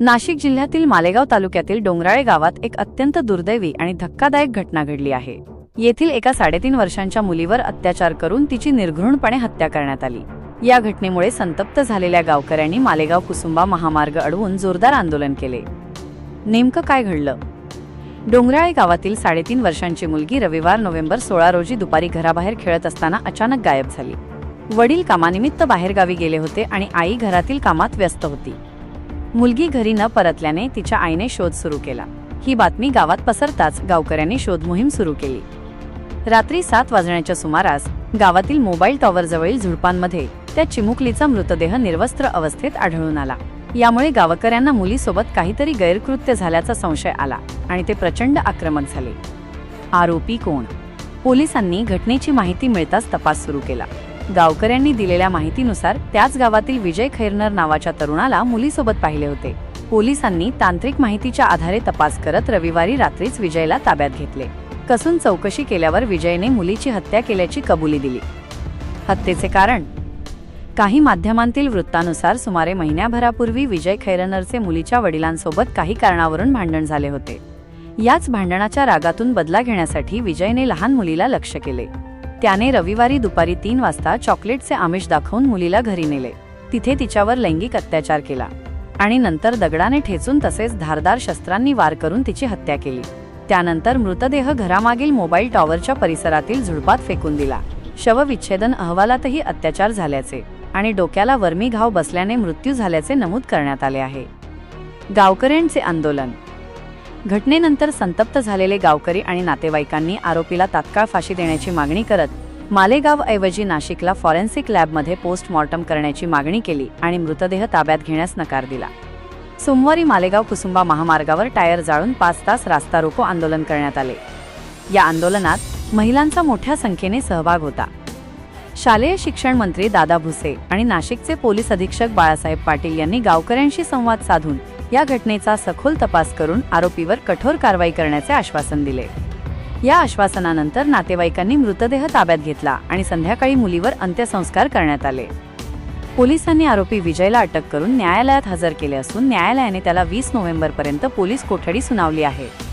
नाशिक जिल्ह्यातील मालेगाव तालुक्यातील डोंगराळे गावात एक अत्यंत दुर्दैवी आणि धक्कादायक घटना घडली आहे. येथील एका साडेतीन वर्षांच्या मुलीवर अत्याचार करून तिची निर्घृणपणे हत्या करण्यात आली. या घटनेमुळे संतप्त झालेल्या गावकऱ्यांनी मालेगाव कुसुंबा महामार्ग अडवून जोरदार आंदोलन केले. नेमकं काय घडलं? डोंगराळे गावातील साडेतीन वर्षांची मुलगी रविवार नोव्हेंबर सोळा रोजी दुपारी घराबाहेर खेळत असताना अचानक गायब झाली. वडील कामानिमित्त बाहेरगावी गेले होते आणि आई घरातील कामात व्यस्त होती. मुलगी घरी न परतल्याने तिच्या आईने शोध सुरू केला. ही बातमी गावात पसरताच गावकऱ्यांनी शोध मोहीम सुरू केली. रात्री सात वाजण्याच्या सुमारास गावातील मोबाईल टॉवरजवळील झुडपांमध्ये त्या चिमुकलीचा मृतदेह निर्वस्त्र अवस्थेत आढळून आला. यामुळे गावकऱ्यांना मुलीसोबत काहीतरी गैरकृत्य झाल्याचा संशय आला आणि ते प्रचंड आक्रमक झाले. आरोपी कोण? पोलिसांनी घटनेची माहिती मिळताच तपास सुरू केला. गावकऱ्यांनी दिलेल्या माहितीनुसार त्याच गावातील विजय खैरनर नावाच्या तरुणाला मुलीसोबत पाहिले होते. पोलिसांनी तांत्रिक माहितीच्या आधारे तपास करत रविवारी रात्रीच विजयला ताब्यात घेतले. कसून चौकशी केल्यावर विजयने मुलीची हत्या केल्याची कबुली दिली. हत्येचे कारण? काही माध्यमांतील वृत्तानुसार सुमारे महिन्याभरापूर्वी विजय खैरनरचे मुलीच्या वडिलांसोबत काही कारणावरून भांडण झाले होते. याच भांडणाच्या रागातून बदला घेण्यासाठी विजयने लहान मुलीला लक्ष केले. त्याने रविवारी दुपारी तीन वाजता चॉकलेटचे आमिष दाखवून मुलीला घरी नेले. तिथे तिच्यावर लैंगिक अत्याचार केला. आणि नंतर दगडाने ठेचून तसेच धारदार शस्त्रांनी वार करून तिची हत्या केली. त्यानंतर मृतदेह घरामागील मोबाईल टॉवरच्या परिसरातील झुडपात फेकून दिला. शवविच्छेदन अहवालातही अत्याचार झाल्याचे आणि डोक्याला वर्मी घाव बसल्याने मृत्यू झाल्याचे नमूद करण्यात आले आहे. गावकऱ्यांचे आंदोलन घटनेनंतर संतप्त झालेले गावकरी आणि नातेवाईकांनी आरोपीला तात्काळ फाशी देण्याची मागणी करत मालेगाव ऐवजी नाशिकला फॉरेन्सिक लॅबमध्ये पोस्टमॉर्टम करण्याची मागणी केली आणि मृतदेह ताब्यात घेण्यास नकार दिला. सोमवारी मालेगाव कुसुंबा महामार्गावर टायर जाळून पाच तास रास्ता रोको आंदोलन करण्यात आले. या आंदोलनात महिलांचा मोठ्या संख्येने सहभाग होता. शालेय शिक्षण मंत्री दादा भुसे आणि नाशिकचे पोलीस अधीक्षक बाळासाहेब पाटील यांनी गावकऱ्यांशी संवाद साधून या घटनेचा सखोल तपास करून आरोपीवर कठोर कारवाई करण्याचे आश्वासन दिले. या आश्वासनानंतर नातेवाईकांनी मृतदेह ताब्यात घेतला आणि संध्याकाळी मुलीवर अंत्यसंस्कार करण्यात आले. पोलिसांनी आरोपी विजयला अटक करून न्यायालयात हजर केले असून न्यायालयाने त्याला वीस नोव्हेंबरपर्यंत पोलीस कोठडी सुनावली आहे.